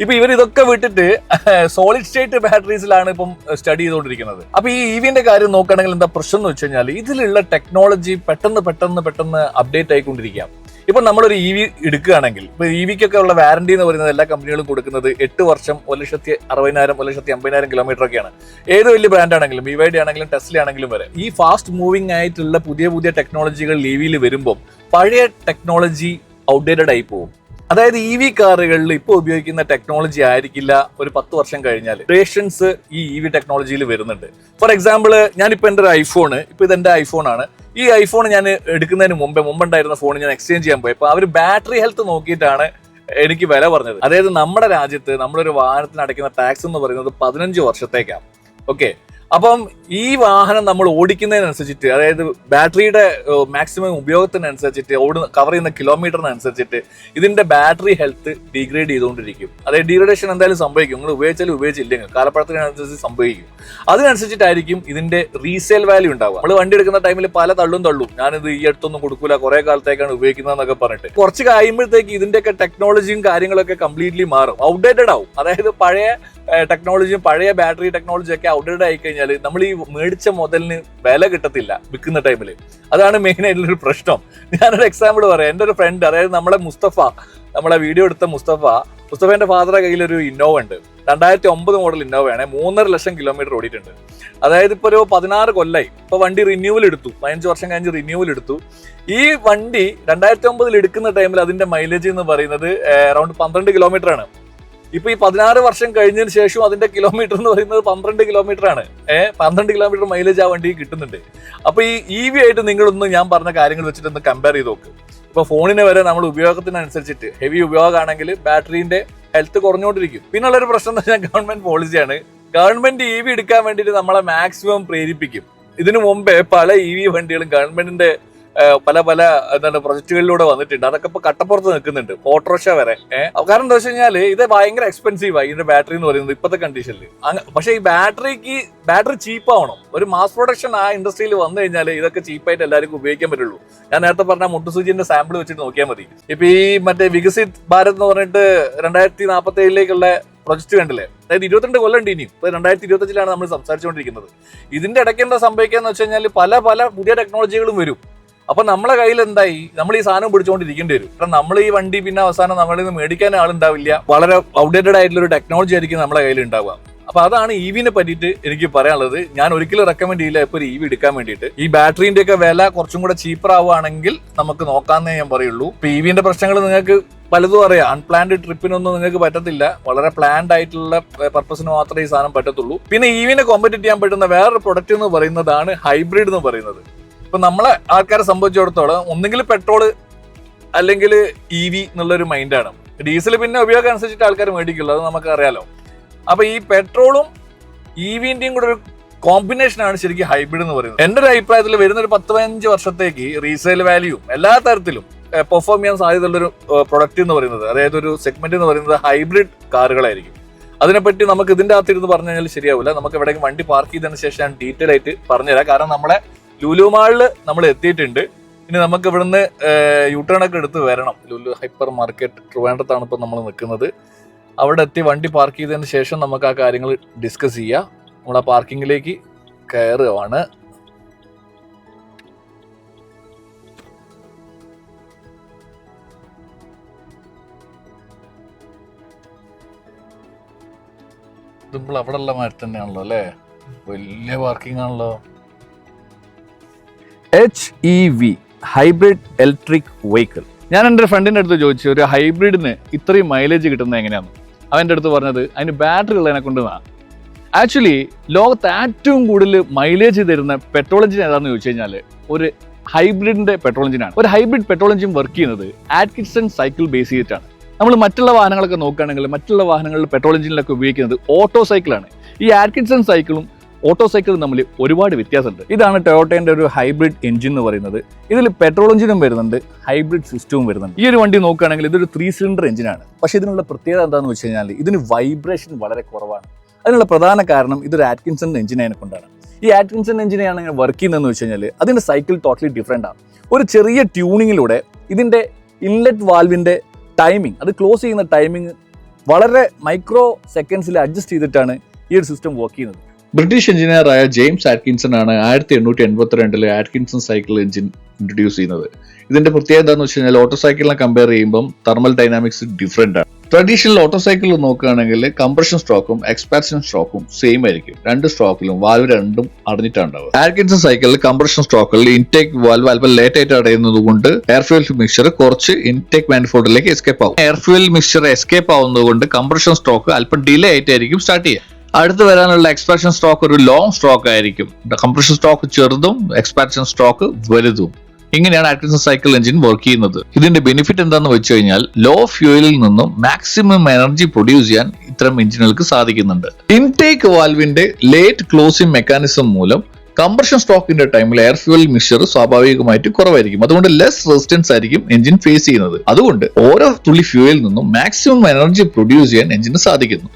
A: ഇപ്പൊ ഇവർ ഇതൊക്കെ വിട്ടിട്ട് സോളിഡ് സ്റ്റേറ്റ് ബാറ്ററീസിലാണ് ഇപ്പം സ്റ്റഡി ചെയ്തുകൊണ്ടിരിക്കുന്നത്. അപ്പൊ ഈ ഇവിന്റെ കാര്യം നോക്കുകയാണെങ്കിൽ എന്താ പ്രശ്നം എന്ന് വെച്ച് കഴിഞ്ഞാൽ ഇതിലുള്ള ടെക്നോളജി പെട്ടെന്ന് പെട്ടെന്ന് പെട്ടെന്ന് അപ്ഡേറ്റ് ആയിക്കൊണ്ടിരിക്കാം ഇപ്പൊ നമ്മളൊരു ഇ വി എടുക്കുകയാണെങ്കിൽ ഇപ്പൊ ഇ വിക്കൊക്കെ ഉള്ള വാറന്റി എന്ന് പറയുന്നത് എല്ലാ കമ്പനികളും കൊടുക്കുന്നത് എട്ട് വർഷം ഒരു ലക്ഷത്തി അറുപതിനായിരം ഒരു ലക്ഷത്തി അമ്പതിനായിരം കിലോമീറ്റർ ഒക്കെയാണ്. ഏത് വലിയ ബ്രാൻഡ് ആണെങ്കിലും ബി ആണെങ്കിലും ടെസ്ല ആണെങ്കിലും വരെ ഈ ഫാസ്റ്റ് മൂവിംഗ് ആയിട്ടുള്ള പുതിയ പുതിയ ടെക്നോളജികൾ ഇ വിയിൽ വരുമ്പോൾ പഴയ ടെക്നോളജി ഔട്ട്ഡേറ്റഡ് ആയി പോകും അതായത് ഇ വി കാറുകളിൽ ഇപ്പോൾ ഉപയോഗിക്കുന്ന ടെക്നോളജി ആയിരിക്കില്ല ഒരു പത്ത് വർഷം കഴിഞ്ഞാൽ റേഷൻസ് ഈ ഇ വി ടെക്നോളജിയിൽ വരുന്നുണ്ട്. ഫോർ എക്സാമ്പിൾ ഞാനിപ്പോൾ എന്റെ ഒരു ഐഫോണ് ഇപ്പോൾ ഇതെന്റെ ഐഫോൺ ആണ്. ഈ ഐഫോൺ ഞാൻ എടുക്കുന്നതിന് മുമ്പേ മുമ്പുണ്ടായിരുന്ന ഫോൺ ഞാൻ എക്സ്ചേഞ്ച് ചെയ്യാൻ പോയപ്പോൾ അവർ ബാറ്ററി ഹെൽത്ത് നോക്കിയിട്ടാണ് എനിക്ക് വില പറഞ്ഞത്. അതായത് നമ്മുടെ രാജ്യത്ത് നമ്മളൊരു വാഹനത്തിന് അടയ്ക്കുന്ന ടാക്സ് എന്ന് പറയുന്നത് പതിനഞ്ച് വർഷത്തേക്കാണ്. ഓക്കെ അപ്പം ഈ വാഹനം നമ്മൾ ഓടിക്കുന്നതിനനുസരിച്ചിട്ട് അതായത് ബാറ്ററിയുടെ മാക്സിമം ഉപയോഗത്തിനനുസരിച്ചിട്ട് ഓടുന്ന കവർ ചെയ്യുന്ന കിലോമീറ്ററിനനുസരിച്ചിട്ട് ഇതിന്റെ ബാറ്ററി ഹെൽത്ത് ഡീഗ്രേഡ് ചെയ്തുകൊണ്ടിരിക്കും. അതായത് ഡീഗ്രഡേഷൻ എന്തായാലും സംഭവിക്കും. നിങ്ങൾ ഉപയോഗിച്ചാലും ഉപയോഗിച്ചില്ലെങ്കിൽ കാലപ്പഴത്തിനനുസരിച്ച് സംഭവിക്കും. അതിനനുസരിച്ചിട്ടായിരിക്കും ഇതിന്റെ റീസെയിൽ വാല്യൂ ഉണ്ടാവുക. നമ്മൾ വണ്ടി എടുക്കുന്ന ടൈമിൽ പല തള്ളും തള്ളും. ഞാനിത് ഈ അടുത്തൊന്നും കൊടുക്കൂല. കുറെ കാലത്തേക്കാണ് ഉപയോഗിക്കുന്നതെന്നൊക്കെ പറഞ്ഞിട്ട്. കുറച്ച് കഴിയുമ്പോഴത്തേക്ക് ഇതിന്റെയൊക്കെ ടെക്നോളജിയും കാര്യങ്ങളൊക്കെ കംപ്ലീറ്റ്ലി മാറും. ഔട്ട്ഡേറ്റഡ് ആവും. അതായത് പഴയ ടെക്നോളജിയും പഴയ ബാറ്ററി ടെക്നോളജിയൊക്കെ ഔട്ട്ഡേറ്റഡ് ആയി കഴിഞ്ഞാൽ നമ്മൾ ഈ മേടിച്ച മുതലിന് വില കിട്ടത്തില്ല വിൽക്കുന്ന ടൈമിൽ അതാണ് മെയിൻ ആയിട്ടുള്ള ഒരു പ്രശ്നം. ഞാനൊരു എക്സാമ്പിൾ പറയാം. എന്റെ ഒരു ഫ്രണ്ട് അതായത് നമ്മളെ മുസ്തഫ നമ്മളെ വീഡിയോ എടുത്ത മുസ്തഫ മുസ്തഫേന്റെ ഫാദറെ കയ്യിൽ ഒരു ഇന്നോവ ഉണ്ട്. രണ്ടായിരത്തി ഒമ്പത് മോഡൽ ഇന്നോവയാണ് മൂന്നര ലക്ഷം കിലോമീറ്റർ ഓടിയിട്ടുണ്ട്. അതായത് ഇപ്പൊ ഒരു പതിനാറ് കൊല്ലായി. ഇപ്പൊ വണ്ടി റിന്യൂവൽ എടുത്തു. പതിനഞ്ച് വർഷം കഴിഞ്ഞ് റിന്യൂവൽ എടുത്തു. ഈ വണ്ടി രണ്ടായിരത്തി ഒമ്പതിൽ എടുക്കുന്ന ടൈമിൽ അതിന്റെ മൈലേജ് എന്ന് പറയുന്നത് അറൌണ്ട് പന്ത്രണ്ട് കിലോമീറ്റർ ആണ്. ഇപ്പൊ ഈ പതിനാറ് വർഷം കഴിഞ്ഞതിന് ശേഷം അതിന്റെ കിലോമീറ്റർ എന്ന് പറയുന്നത് പന്ത്രണ്ട് കിലോമീറ്റർ ആണ്. ഏഹ് പന്ത്രണ്ട് കിലോമീറ്റർ മൈലേജ് ആ വണ്ടി കിട്ടുന്നുണ്ട്. അപ്പൊ ഈ ഇ വി ആയിട്ട് നിങ്ങളൊന്ന് ഞാൻ പറഞ്ഞ കാര്യങ്ങൾ വെച്ചിട്ട് ഒന്ന് കമ്പയർ ചെയ്ത് നോക്ക്. ഇപ്പൊ ഫോണിന് വരെ നമ്മൾ ഉപയോഗത്തിനനുസരിച്ചിട്ട് ഹെവി ഉപയോഗമാണെങ്കിൽ ബാറ്ററിന്റെ ഹെൽത്ത് കുറഞ്ഞുകൊണ്ടിരിക്കും. പിന്നുള്ള ഒരു പ്രശ്നം എന്ന് പറഞ്ഞാൽ ഗവൺമെന്റ് പോളിസിയാണ് ഗവൺമെന്റ് ഇ വി എടുക്കാൻ വേണ്ടിയിട്ട് നമ്മളെ മാക്സിമം പ്രേരിപ്പിക്കും. ഇതിനു മുമ്പേ പല ഇ വി വണ്ടികളും ഗവൺമെന്റിന്റെ പല പല എന്താണ് പ്രൊജക്ടുകളിലൂടെ വന്നിട്ടുണ്ട്. അതൊക്കെ ഇപ്പൊ കട്ടപ്പുറത്ത് നിൽക്കുന്നുണ്ട് ഓട്ടോറിക്ഷ വരെ. കാരണം എന്താ വെച്ച് കഴിഞ്ഞാൽ ഇത് ഭയങ്കര എക്സ്പെൻസീവ് ആയി ഇതിന്റെ ബാറ്ററി എന്ന് പറയുന്നത് ഇപ്പോഴത്തെ കണ്ടീഷനിൽ പക്ഷെ ഈ ബാറ്ററിക്ക് ബാറ്ററി ചീപ്പ് ആവണം. ഒരു മാസ് പ്രൊഡക്ഷൻ ആ ഇൻഡസ്ട്രിയിൽ വന്നു കഴിഞ്ഞാൽ ഇതൊക്കെ ചീപ്പായിട്ട് എല്ലാവർക്കും ഉപയോഗിക്കാൻ പറ്റുള്ളൂ. ഞാൻ നേരത്തെ പറഞ്ഞ മുട്ടുസൂചിന്റെ സാമ്പിൾ വെച്ചിട്ട് നോക്കിയാൽ മതി. ഇപ്പൊ ഈ മറ്റേ വികസിത് ഭാരത് എന്ന് പറഞ്ഞിട്ട് രണ്ടായിരത്തി നാൽപ്പത്തി ഏഴിലേക്കുള്ള പ്രൊജക്ട് കണ്ടില്ലേ? അതായത് ഇരുപത്തിരണ്ട് കൊല്ലം ഉണ്ട് ഇനിയും. ഇപ്പൊ രണ്ടായിരത്തി ഇരുപത്തഞ്ചിലാണ് നമ്മൾ സംസാരിച്ചുകൊണ്ടിരിക്കുന്നത്. ഇതിന്റെ ഇടയ്ക്ക് എന്താ സംഭവിക്കാന്ന് വെച്ച് കഴിഞ്ഞാൽ പല പല പുതിയ ടെക്നോളജികളും വരും. അപ്പൊ നമ്മളെ കയ്യിൽ എന്തായി? നമ്മൾ ഈ സാധനം പിടിച്ചുകൊണ്ടിരിക്കേണ്ടി വരും. കാരണം നമ്മൾ ഈ വണ്ടി പിന്നെ അവസാനം നമ്മളിൽ നിന്ന് മേടിക്കാൻ ആളുണ്ടാവില്ല. വളരെ ഔട്ട്ഡേറ്റഡ് ആയിട്ടുള്ള ഒരു ടെക്നോളജി ആയിരിക്കും നമ്മളെ കയ്യിൽ ഉണ്ടാവുക. അപ്പൊ അതാണ് ഇ വിനെ പറ്റിയിട്ട് എനിക്ക് പറയാനുള്ളത്. ഞാൻ ഒരിക്കലും റെക്കമെൻഡ് ചെയ്യില്ല ഇപ്പൊ ഒരു ഇ വി എടുക്കാൻ വേണ്ടിയിട്ട്. ഈ ബാറ്ററിന്റെ ഒക്കെ വില കുറച്ചും കൂടെ ചീപ്പർ ആവുകയാണെങ്കിൽ നമുക്ക് നോക്കാന്നേ ഞാൻ പറയുള്ളൂ. ഇപ്പൊ ഇ വിന്റെ പ്രശ്നങ്ങൾ നിങ്ങൾക്ക് പലതും അറിയാം. അൺപ്ലാൻഡ് ട്രിപ്പിനൊന്നും നിങ്ങൾക്ക് പറ്റത്തില്ല. വളരെ പ്ലാൻഡ് ആയിട്ടുള്ള പർപ്പസിന് മാത്രമേ ഈ സാധനം പറ്റത്തുള്ളൂ. പിന്നെ ഇ വിനെ കോമ്പറ്റ് ചെയ്യാൻ പറ്റുന്ന വേറൊരു പ്രൊഡക്റ്റ് എന്ന് പറയുന്നതാണ് ഹൈബ്രിഡ് എന്ന് പറയുന്നത്. ഇപ്പൊ നമ്മളെ ആൾക്കാരെ സംബന്ധിച്ചിടത്തോളം ഒന്നെങ്കിൽ പെട്രോൾ അല്ലെങ്കിൽ ഇ വി എന്നുള്ളൊരു മൈൻഡാണ് ഡീസൽ പിന്നെ ഉപയോഗം അനുസരിച്ചിട്ട് ആൾക്കാർ മേടിക്കുള്ളൂ അത് നമുക്ക് അറിയാലോ. അപ്പൊ ഈ പെട്രോളും ഇ വിന്റെയും കൂടെ ഒരു കോമ്പിനേഷനാണ് ശരിക്കും ഹൈബ്രിഡ് എന്ന് പറയുന്നത്. എന്റെ ഒരു അഭിപ്രായത്തിൽ വരുന്ന ഒരു പത്ത് പതിനഞ്ച് വർഷത്തേക്ക് റീസെയിൽ വാല്യൂ എല്ലാ തരത്തിലും പെർഫോം ചെയ്യാൻ സാധ്യതയുള്ള ഒരു പ്രൊഡക്റ്റ് എന്ന് പറയുന്നത് അതായത് ഒരു സെഗ്മെന്റ് എന്ന് പറയുന്നത് ഹൈബ്രിഡ് കാറുകളായിരിക്കും. അതിനെപ്പറ്റി നമുക്ക് ഇതിന്റെ അകത്തിരുന്ന് പറഞ്ഞു കഴിഞ്ഞാൽ ശരിയാവില്ല. നമുക്ക് എവിടെയെങ്കിലും വണ്ടി പാർക്ക് ചെയ്തതിന് ശേഷം ഞാൻ ഡീറ്റെയിൽ ആയിട്ട് പറഞ്ഞുതരാം. കാരണം നമ്മളെ ലുലു മാളിൽ നമ്മൾ എത്തിയിട്ടുണ്ട്. ഇനി നമുക്ക് ഇവിടുന്ന് യൂട്ടേൺ ഒക്കെ എടുത്ത് വരണം. ലുലു ഹൈപ്പർ മാർക്കറ്റ് ട്രിവാൻഡ്രത്താണ് ഇപ്പം നമ്മൾ നിൽക്കുന്നത്. അവിടെ എത്തി വണ്ടി പാർക്ക് ചെയ്തതിന് ശേഷം നമുക്ക് ആ കാര്യങ്ങൾ ഡിസ്കസ് ചെയ്യാം. നമ്മൾ ആ പാർക്കിങ്ങിലേക്ക് കയറുകയാണ് ഇതിപ്പോൾ അവിടെ ഉള്ള മാതിരി തന്നെയാണല്ലോ അല്ലേ? വലിയ പാർക്കിംഗ് ആണല്ലോ. H E V hybrid electric vehicle ഞാൻ എന്റെ ഫ്രണ്ടിന്റെ അടുത്ത് ചോദിച്ചു ഒരു ഹൈബ്രിഡിന് ഇത്രയും മൈലേജ് കിട്ടുന്നത് എങ്ങനെയാണ് അവന്റെ അടുത്ത് പറഞ്ഞത് അതിന് ബാറ്ററി ഉള്ളതിനെ കൊണ്ട് ആക്ച്വലി ലോകത്ത് ഏറ്റവും കൂടുതൽ മൈലേജ് തരുന്ന പെട്രോൾ എഞ്ചിൻ ഏതാണെന്ന് ചോദിച്ചു കഴിഞ്ഞാൽ ഒരു ഹൈബ്രിഡിന്റെ പെട്രോൾ എഞ്ചിനാണ് ഒരു ഹൈബ്രിഡ് പെട്രോൾ എഞ്ചിൻ വർക്ക് ചെയ്യുന്നത് ആറ്റ്കിൻസൺ സൈക്കിൾ ബേസ് ചെയ്തിട്ടാണ്. നമ്മൾ മറ്റുള്ള വാഹനങ്ങളൊക്കെ നോക്കുകയാണെങ്കിൽ മറ്റുള്ള വാഹനങ്ങളിൽ പെട്രോൾ എഞ്ചിനിലൊക്കെ ഉപയോഗിക്കുന്നത് ഓട്ടോ സൈക്കിളാണ് ഈ ആറ്റ്കിൻസൺ സൈക്കിളും ഓട്ടോ സൈക്കിൾ തമ്മിൽ ഒരുപാട് വ്യത്യാസമുണ്ട്. ഇതാണ് ടൊയോട്ടേന്റെ ഒരു ഹൈബ്രിഡ് എഞ്ചിൻ എന്ന് പറയുന്നത്. ഇതിൽ പെട്രോൾ എഞ്ചിനും വരുന്നുണ്ട് ഹൈബ്രിഡ് സിസ്റ്റവും വരുന്നുണ്ട്. ഈ ഒരു വണ്ടി നോക്കുകയാണെങ്കിൽ ഇതൊരു ത്രീ സിലിണ്ടർ എഞ്ചിനാണ്. പക്ഷേ ഇതിനുള്ള പ്രത്യേകത എന്താണെന്ന് വെച്ച് കഴിഞ്ഞാൽ ഇതിന് വൈബ്രേഷൻ വളരെ കുറവാണ്. അതിനുള്ള പ്രധാന കാരണം ഇതൊരു ആറ്റ്കിൻസൺ എഞ്ചിനെ കൊണ്ടാണ്. ഈ ആറ്റ്കിൻസൺ എഞ്ചിനെയാണ് ഞാൻ വർക്ക് ചെയ്യുന്നതെന്ന് വെച്ച് കഴിഞ്ഞാൽ അതിന്റെ സൈക്കിൾ ടോട്ടലി ഡിഫറെന്റ് ആണ്. ഒരു ചെറിയ ട്യൂണിങ്ങിലൂടെ ഇതിന്റെ ഇൻലെറ്റ് വാൽവിന്റെ ടൈമിംഗ് അത് ക്ലോസ് ചെയ്യുന്ന ടൈമിംഗ് വളരെ മൈക്രോ സെക്കൻഡ്സിൽ അഡ്ജസ്റ്റ് ചെയ്തിട്ടാണ് ഈ ഒരു സിസ്റ്റം വർക്ക് ചെയ്യുന്നത്.
B: ബ്രിട്ടീഷ് എഞ്ചിനീയറായ ജെയിംസ് ആറ്റ്കിൻസൺ ആണ് ആയിരത്തി എണ്ണൂറ്റി എൺപത്തിരണ്ടിൽ ആറ്റ്കിൻസൺ സൈക്കിൾ എഞ്ചിൻ ഇൻട്രൊഡ്യൂസ് ചെയ്യുന്നത്. ഇതിന്റെ പ്രത്യേകത എന്താണെന്ന് വെച്ച് കഴിഞ്ഞാൽ ഓട്ടോ സൈക്കിളിനെ കമ്പയർ ചെയ്യുമ്പോൾ തെർമൽ ഡൈനാമിക്സ് ഡിഫറെന്റ് ആണ്. ട്രഡീഷണൽ ഓട്ടോ സൈക്കിൾ നോക്കുകയാണെങ്കിൽ കംപ്രഷൻ സ്ട്രോക്കും എക്സ്പാൻഷൻ സ്ട്രോക്കും സെയിം ആയിരിക്കും. രണ്ട് സ്ട്രോക്കിലും വാൽവ് രണ്ടും അടഞ്ഞിട്ടാണ് ഉണ്ടാവുക ആർക്കിൻസൺ സൈക്കിളിൽ കംപ്രഷൻ സ്ട്രോക്കിൽ ഇൻടേക്ക് വാൽവ് അല്പം ലേറ്റ് ആയിട്ട് അടയുന്നത് കൊണ്ട് എയർഫ്യൂൽ മിക്സർ കുറച്ച് ഇൻടേക്ക് മാനിഫോൾഡിലേക്ക് എസ്കേപ്പ് ആവും. എയർഫ്യൂൽ മിക്സർ എസ്കേപ്പ് ആവുന്നത് കൊണ്ട് കംപ്രഷൻ സ്ട്രോക്ക് അല്പം ഡിലേ ആയിട്ടായിരിക്കും സ്റ്റാർട്ട് ചെയ്യുക. അടുത്ത് വരാനുള്ള എക്സ്പാൻഷൻ സ്ട്രോക്ക് ഒരു ലോങ് സ്ട്രോക്ക് ആയിരിക്കും. കംപ്രഷൻ സ്ട്രോക്ക് ചെറുതും എക്സ്പാൻഷൻ സ്ട്രോക്ക് വലുതും. ഇങ്ങനെയാണ് ആക്ടിൻസൺ സൈക്കിൾ എഞ്ചിൻ വർക്ക് ചെയ്യുന്നത്. ഇതിന്റെ ബെനിഫിറ്റ് എന്താണെന്ന് വെച്ച് കഴിഞ്ഞാൽ ലോ ഫ്യൂവലിൽ നിന്നും മാക്സിമം എനർജി പ്രൊഡ്യൂസ് ചെയ്യാൻ ഇത്തരം എഞ്ചിനുകൾക്ക് സാധിക്കുന്നുണ്ട്. ഇൻടേക്ക് വാൽവിന്റെ ലേറ്റ് ക്ലോസിംഗ് മെക്കാനിസം മൂലം കംപ്രഷൻ സ്ട്രോക്കിന്റെ ടൈമിൽ എയർ ഫ്യൂൽ മിക്സർ സ്വാഭാവികമായിട്ട് കുറവായിരിക്കും. അതുകൊണ്ട് ലെസ് റെസിസ്റ്റൻസ് ആയിരിക്കും എഞ്ചിൻ ഫേസ് ചെയ്യുന്നത്. അതുകൊണ്ട് ഓരോ തുള്ളി ഫ്യൂവലിൽ നിന്നും മാക്സിമം എനർജി പ്രൊഡ്യൂസ് ചെയ്യാൻ എഞ്ചിന് സാധിക്കുന്നു.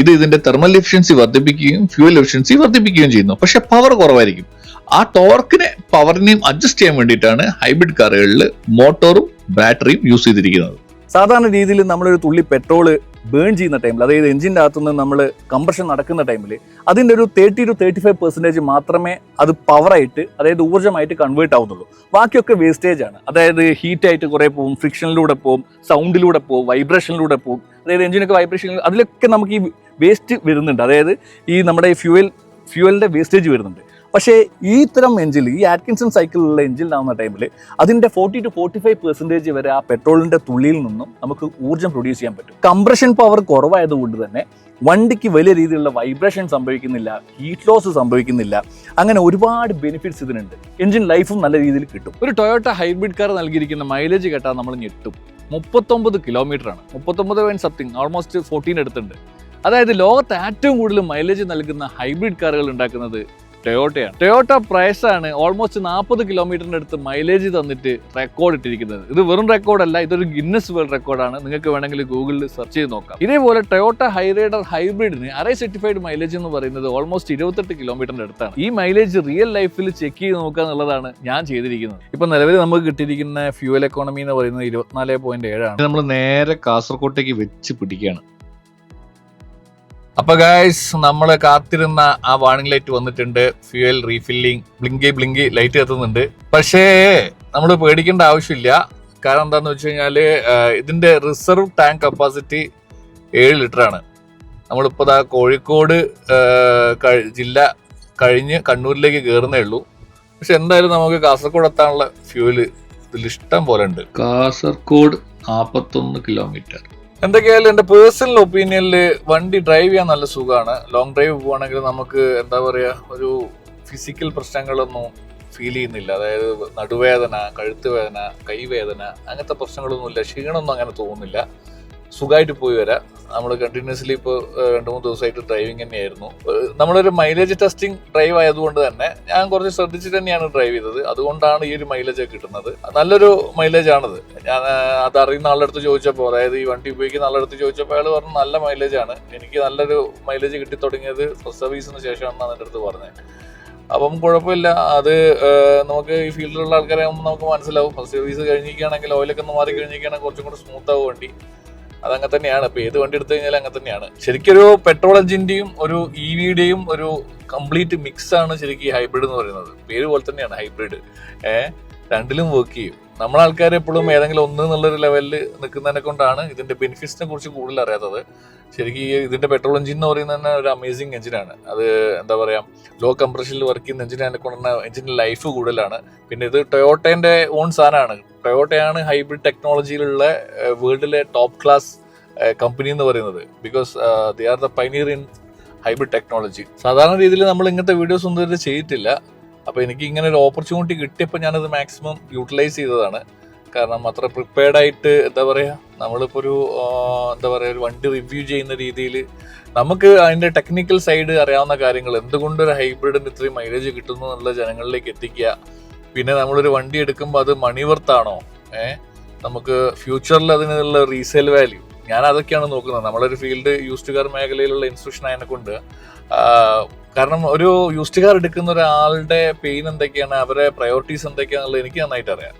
B: ഇത് ഇതിന്റെ തെർമൽ എഫിഷ്യൻസി വർദ്ധിപ്പിക്കുകയും ഫ്യൂൽ എഫിഷ്യൻസി വർദ്ധിപ്പിക്കുകയും ചെയ്യുന്നു. പക്ഷെ പവർ കുറവായിരിക്കും. ആ ടോർക്കിനെ പവറിനെയും അഡ്ജസ്റ്റ് ചെയ്യാൻ വേണ്ടിയിട്ടാണ് ഹൈബ്രിഡ് കാറുകളിൽ മോട്ടോറും ബാറ്ററിയും യൂസ് ചെയ്തിരിക്കുന്നത്.
A: സാധാരണ രീതിയിൽ നമ്മളൊരു തുള്ളി പെട്രോൾ ബേൺ ചെയ്യുന്ന ടൈമിൽ അതായത് എഞ്ചിന്റെ അകത്തുനിന്ന് നമ്മൾ കംപ്രഷൻ നടക്കുന്ന ടൈമിൽ അതിന്റെ ഒരു thirty two thirty five percentage മാത്രമേ അത് പവറായിട്ട് അതായത് ഊർജമായിട്ട് കൺവേർട്ട് ആവുന്നുള്ളൂ. ബാക്കിയൊക്കെ വേസ്റ്റേജ് ആണ്. അതായത് ഹീറ്റ് ആയിട്ട് കുറേ പോകും ഫ്രിക്ഷനിലൂടെ പോകും സൗണ്ടിലൂടെ പോകും വൈബ്രേഷനിലൂടെ പോകും അതായത് എഞ്ചിനൊക്കെ വൈബ്രേഷൻ അതിലൊക്കെ നമുക്ക് ഈ വേസ്റ്റ് വരുന്നുണ്ട്. അതായത് ഈ നമ്മുടെ ഫ്യൂവൽ ഫ്യൂവലിന്റെ വേസ്റ്റേജ് വരുന്നുണ്ട്. പക്ഷേ ഈ ഇത്തരം എഞ്ചിൽ ഈ ആറ്റ്കിൻസൺ സൈക്കിളിലുള്ള എഞ്ചിലാവുന്ന ടൈമിൽ അതിന്റെ forty two forty five percentage വരെ ആ പെട്രോളിന്റെ തുള്ളിയിൽ നിന്നും നമുക്ക് ഊർജം പ്രൊഡ്യൂസ് ചെയ്യാൻ പറ്റും. കംപ്രഷൻ പവർ കുറവായതുകൊണ്ട് തന്നെ വണ്ടിക്ക് വലിയ രീതിയിലുള്ള വൈബ്രേഷൻ സംഭവിക്കുന്നില്ല ഹീറ്റ് ലോസ് സംഭവിക്കുന്നില്ല. അങ്ങനെ ഒരുപാട് ബെനിഫിറ്റ്സ് ഇതിനുണ്ട്. എഞ്ചിൻ ലൈഫും നല്ല രീതിയിൽ കിട്ടും. ഒരു ടൊയോട്ട ഹൈബ്രിഡ് കാർ നൽകിയിരിക്കുന്ന മൈലേജ് കേട്ടാൽ നമ്മൾ ഞെട്ടും. മുപ്പത്തൊമ്പത് കിലോമീറ്റർ ആണ്. മുപ്പത്തൊമ്പത് പോയിന്റ് സംതിങ് ഓൾമോസ്റ്റ് ഫോർട്ടീൻ അടുത്തുണ്ട് അതായത് ലോകത്ത് ഏറ്റവും കൂടുതൽ മൈലേജ് നൽകുന്ന ഹൈബ്രിഡ് കാറുകൾ ഉണ്ടാക്കുന്നത് ടൊയോട്ടയാണ് ടൊയോട്ട പ്രൈസ് ആണ് ഓൾമോസ്റ്റ് നാൽപ്പത് കിലോമീറ്ററിന്റെ അടുത്ത് മൈലേജ് തന്നിട്ട് റെക്കോർഡ് ഇട്ടിരിക്കുന്നത്. ഇത് വെറും റെക്കോർഡല്ല ഇതൊരു ഗിന്നസ് വേൾഡ് റെക്കോർഡാണ് നിങ്ങൾക്ക് വേണമെങ്കിൽ ഗൂഗിളിൽ സെർച്ച് ചെയ്ത് നോക്കാം. ഇതേപോലെ ടൊയോട്ട ഹൈറൈഡർ ഹൈബ്രിഡിന് അറേ സർട്ടിഫൈഡ് മൈലേജ് എന്ന് പറയുന്നത് ഓൾമോസ്റ്റ് ഇരുപത്തെട്ട് കിലോമീറ്ററിന്റെ അടുത്താണ്. ഈ മൈലേജ് റിയൽ ലൈഫിൽ ചെക്ക് ചെയ്ത് നോക്കുക എന്നുള്ളതാണ് ഞാൻ ചെയ്തിരിക്കുന്നത്. ഇപ്പൊ നിലവിൽ നമുക്ക് കിട്ടിയിരിക്കുന്ന ഫ്യൂവൽ എക്കോണമി എന്ന് പറയുന്നത് ഇരുപത്തിനാല് പോയിന്റ് ഏഴാണ്
B: നമ്മൾ നേരെ കാസർകോട്ടേക്ക് വെച്ച് പിടിക്കുകയാണ്.
A: അപ്പൊ ഗായ്സ് നമ്മൾ കാത്തിരുന്ന ആ വാണിംഗ് ലൈറ്റ് വന്നിട്ടുണ്ട്. Fuel refilling blinky blinky light എത്തുന്നുണ്ട് പക്ഷേ നമ്മൾ പേടിക്കേണ്ട ആവശ്യമില്ല. കാരണം എന്താന്ന് വെച്ച് കഴിഞ്ഞാൽ ആഹ് ഇതിന്റെ റിസർവ് ടാങ്ക് കപ്പാസിറ്റി ഏഴ് ലിറ്റർ ആണ്. നമ്മളിപ്പോ ദാ കോഴിക്കോട് ജില്ല കഴിഞ്ഞ് കണ്ണൂരിലേക്ക് കയറുന്നേ ഉള്ളൂ. പക്ഷെ എന്തായാലും നമുക്ക് കാസർഗോഡ് എത്താനുള്ള ഫ്യൂവൽ ഇതിൽ ഇഷ്ടം പോലെ ഉണ്ട്.
B: കാസർഗോഡ് നാപ്പത്തൊന്ന് കിലോമീറ്റർ
A: എന്തൊക്കെയായാലും എന്റെ പേഴ്സണൽ ഒപ്പീനിയനിൽ വണ്ടി ഡ്രൈവ് ചെയ്യാൻ നല്ല സുഖമാണ്. ലോങ് ഡ്രൈവ് പോവാണെങ്കിൽ നമുക്ക് എന്താ പറയാ ഒരു ഫിസിക്കൽ പ്രശ്നങ്ങളൊന്നും ഫീൽ ചെയ്യുന്നില്ല. അതായത് നടുവേദന കഴുത്ത് വേദന കൈവേദന അങ്ങനത്തെ പ്രശ്നങ്ങളൊന്നുമില്ല. ക്ഷീണമൊന്നും അങ്ങനെ തോന്നുന്നില്ല. സുഖമായിട്ട് പോയി വരാം. നമ്മൾ കണ്ടിന്യൂസ്ലി ഇപ്പോൾ രണ്ട് മൂന്ന് ദിവസമായിട്ട് ഡ്രൈവിംഗ് തന്നെയായിരുന്നു. നമ്മളൊരു മൈലേജ് ടെസ്റ്റിംഗ് ഡ്രൈവ് ആയതുകൊണ്ട് തന്നെ ഞാൻ കുറച്ച് ശ്രദ്ധിച്ചിട്ട് തന്നെയാണ് ഡ്രൈവ് ചെയ്തത്. അതുകൊണ്ടാണ് ഈ ഒരു മൈലേജ് കിട്ടുന്നത്. നല്ലൊരു മൈലേജ് ആണത്. ഞാൻ അത് അറിയുന്ന ആളുടെ അടുത്ത് ചോദിച്ചപ്പോൾ അതായത് ഈ വണ്ടി ഉപയോഗിക്കുന്ന ആളുടെ അടുത്ത് ചോദിച്ചപ്പോൾ അയാൾ പറഞ്ഞു നല്ല മൈലേജ് ആണ്. എനിക്ക് നല്ലൊരു മൈലേജ് കിട്ടി തുടങ്ങിയത് ഫസ്റ്റ് സർവീസിന് ശേഷമാണെന്നാണ് എന്റെ അടുത്ത് പറഞ്ഞത്. അപ്പം കുഴപ്പമില്ല. അത് നമുക്ക് ഈ ഫീൽഡിലുള്ള ആൾക്കാരെ നമുക്ക് മനസ്സിലാവും. ഫസ്റ്റ് സർവീസ് കഴിഞ്ഞിരിക്കുകയാണെങ്കിൽ ഓയിലൊക്കെ ഒന്ന് മാറി കഴിഞ്ഞിരിക്കുകയാണെങ്കിൽ കുറച്ചും കൂടെ സ്മൂത്ത് ആവും വണ്ടി. അതങ്ങനെ തന്നെയാണ്. ഇപ്പൊ ഏത് വണ്ടി എടുത്തു കഴിഞ്ഞാലും അങ്ങനെ തന്നെയാണ്. ശരിക്കൊരു പെട്രോൾ എഞ്ചിന്റെയും ഒരു ഇ വിയുടെയും ഒരു കംപ്ലീറ്റ് മിക്സ് ആണ് ശരിക്കും ഹൈബ്രിഡ് എന്ന് പറയുന്നത്. പേര് പോലെ തന്നെയാണ് ഹൈബ്രിഡ്. ഏഹ് രണ്ടിലും വർക്ക് ചെയ്യും. നമ്മളെ ആൾക്കാർ എപ്പോഴും ഏതെങ്കിലും ഒന്ന് എന്നുള്ളൊരു ലെവലിൽ നിൽക്കുന്നതിനെ കൊണ്ടാണ് ഇതിന്റെ ബെനിഫിറ്റ്സിനെ കുറിച്ച് കൂടുതൽ അറിയാത്തത്. ശരിക്കും ഈ ഇതിന്റെ പെട്രോൾ എഞ്ചിൻ എന്ന് പറയുന്നത് തന്നെ ഒരു അമേസിങ് എഞ്ചിനാണ് അത് എന്താ പറയാ ലോ കംപ്രഷനിൽ വർക്ക് ചെയ്യുന്ന എഞ്ചിനെ കൊണ്ട് എഞ്ചിന്റെ ലൈഫ് കൂടുതലാണ്. പിന്നെ ഇത് ടൊയോട്ടേന്റെ ഓൺ സാധനമാണ്. ടൊയോട്ടയാണ് ഹൈബ്രിഡ് ടെക്നോളജിയിലുള്ള വേൾഡിലെ ടോപ്പ് ക്ലാസ് കമ്പനി എന്ന് പറയുന്നത്. Because they are the pioneer in hybrid technology സാധാരണ രീതിയിൽ നമ്മൾ ഇങ്ങനത്തെ വീഡിയോസ് ഒന്നും ചെയ്തിട്ടില്ല. അപ്പോൾ എനിക്ക് ഇങ്ങനെ ഒരു ഓപ്പർച്യൂണിറ്റി കിട്ടിയപ്പോൾ ഞാനത് മാക്സിമം യൂട്ടിലൈസ് ചെയ്തതാണ്. കാരണം അത്ര പ്രിപ്പയർഡ് ആയിട്ട് എന്താ പറയുക നമ്മളിപ്പോൾ ഒരു എന്താ പറയുക ഒരു വണ്ടി റിവ്യൂ ചെയ്യുന്ന രീതിയിൽ നമുക്ക് അതിന്റെ ടെക്നിക്കൽ സൈഡ് അറിയാവുന്ന കാര്യങ്ങൾ എന്തുകൊണ്ട് ഒരു ഹൈബ്രിഡിന് ഇത്രയും മൈലേജ് കിട്ടുന്നു എന്നുള്ള ജനങ്ങളിലേക്ക് എത്തിക്കുക. പിന്നെ നമ്മളൊരു വണ്ടി എടുക്കുമ്പോൾ അത് മണിവർത്താണോ ഏഹ് നമുക്ക് ഫ്യൂച്ചറിൽ അതിനുള്ള റീസെയിൽ വാല്യൂ ഞാൻ അതൊക്കെയാണ് നോക്കുന്നത്. നമ്മളൊരു ഫീൽഡ് യൂസ്ഡ് കാർ മേഖലയിലുള്ള ഇൻസ്റ്റിറ്റ്യൂഷൻ ആയതിനെ കൊണ്ട് കാരണം ഒരു യൂസ്ഡ് കാർ എടുക്കുന്ന ഒരാളുടെ പെയിൻ എന്തൊക്കെയാണ് അവരെ പ്രയോറിറ്റീസ് എന്തൊക്കെയാണെന്നുള്ളത് എനിക്ക് നന്നായിട്ട് അറിയാം.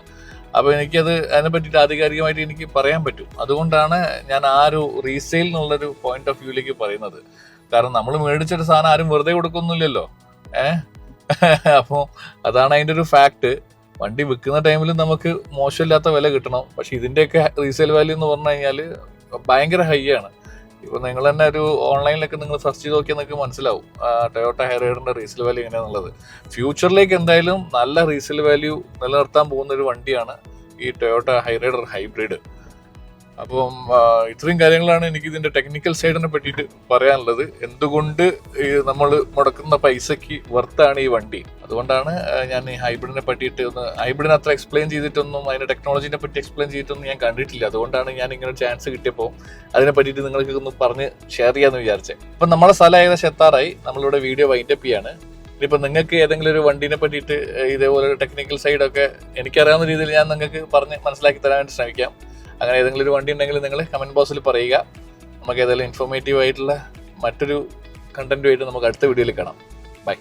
A: അപ്പോൾ എനിക്കത് അതിനെ പറ്റിയിട്ട് ആധികാരികമായിട്ട് എനിക്ക് പറയാൻ പറ്റും. അതുകൊണ്ടാണ് ഞാൻ ആ ഒരു റീസെയിൽ എന്നുള്ളൊരു പോയിന്റ് ഓഫ് വ്യൂയിലേക്ക് പറയുന്നത്. കാരണം നമ്മൾ മേടിച്ചൊരു സാധനം ആരും വെറുതെ കൊടുക്കുന്നില്ലല്ലോ. ഏഹ് അപ്പോൾ അതാണ് അതിന്റെ ഒരു ഫാക്ട് വണ്ടി വിൽക്കുന്ന ടൈമിൽ നമുക്ക് മോശമില്ലാത്ത വില കിട്ടണം. പക്ഷെ ഇതിന്റെയൊക്കെ റീസെയിൽ വാല്യൂ എന്ന് പറഞ്ഞു കഴിഞ്ഞാൽ ഭയങ്കര ഹൈ ആണ്. ഇപ്പൊ നിങ്ങൾ തന്നെ ഒരു ഓൺലൈനിലൊക്കെ നിങ്ങൾ സെർച്ച് ചെയ്ത് നോക്കിയാൽ നിങ്ങൾക്ക് മനസ്സിലാവും. ടൊയോട്ട ഹൈറൈഡറിന്റെ റീസെൽ വാല്യൂ എങ്ങനെയാണെന്നുള്ളത് ഫ്യൂച്ചറിലേക്ക് എന്തായാലും നല്ല റീസെൽ വാല്യൂ നിലനിർത്താൻ പോകുന്ന ഒരു വണ്ടിയാണ് ഈ ടൊയോട്ട ഹൈറൈഡർ ഹൈബ്രിഡ് അപ്പം ഇത്രയും കാര്യങ്ങളാണ് എനിക്ക് ഇതിന്റെ ടെക്നിക്കൽ സൈഡിനെ പറ്റിയിട്ട് പറയാനുള്ളത്. എന്തുകൊണ്ട് നമ്മൾ മുടക്കുന്ന പൈസക്ക് വർത്താണ് ഈ വണ്ടി? അതുകൊണ്ടാണ് ഞാൻ ഈ ഹൈബ്രിഡിനെ പറ്റിയിട്ട് ഒന്ന് ഹൈബ്രിഡിനെ അത്ര എക്സ്പ്ലെയിൻ ചെയ്തിട്ടൊന്നും അതിന്റെ ടെക്നോളജിനെ പറ്റി എക്സ്പ്ലെയിൻ ചെയ്തിട്ടൊന്നും ഞാൻ കണ്ടിട്ടില്ല. അതുകൊണ്ടാണ് ഞാൻ ഇങ്ങനെ ചാൻസ് കിട്ടിയപ്പോൾ അതിനെ പറ്റിയിട്ട് നിങ്ങൾക്ക് ഒന്ന് പറഞ്ഞ് ഷെയർ ചെയ്യാന്ന് വിചാരിച്ചത് അപ്പം നമ്മുടെ സ്ഥലം ഏകദേശം എത്താറായി. നമ്മളിവിടെ വീഡിയോ വൈൻഡപ്പ് ചെയ്യാണ്. ഇനിയിപ്പോൾ നിങ്ങൾക്ക് ഏതെങ്കിലും ഒരു വണ്ടീനെ പറ്റിയിട്ട് ഇതേപോലെ ടെക്നിക്കൽ സൈഡൊക്കെ എനിക്കറിയാവുന്ന രീതിയിൽ ഞാൻ നിങ്ങൾക്ക് പറഞ്ഞ് മനസ്സിലാക്കി തരാൻ ശ്രമിക്കാം. അങ്ങനെ ഏതെങ്കിലും ഒരു വണ്ടി ഉണ്ടെങ്കിൽ നിങ്ങൾ കമന്റ് ബോക്സിൽ പറയുക. നമുക്ക് ഏതെങ്കിലും ഇൻഫോർമേറ്റീവ് ആയിട്ടുള്ള മറ്റൊരു കണ്ടന്റുമായിട്ട് നമുക്ക് അടുത്ത വീഡിയോയിൽ കാണാം. ബൈ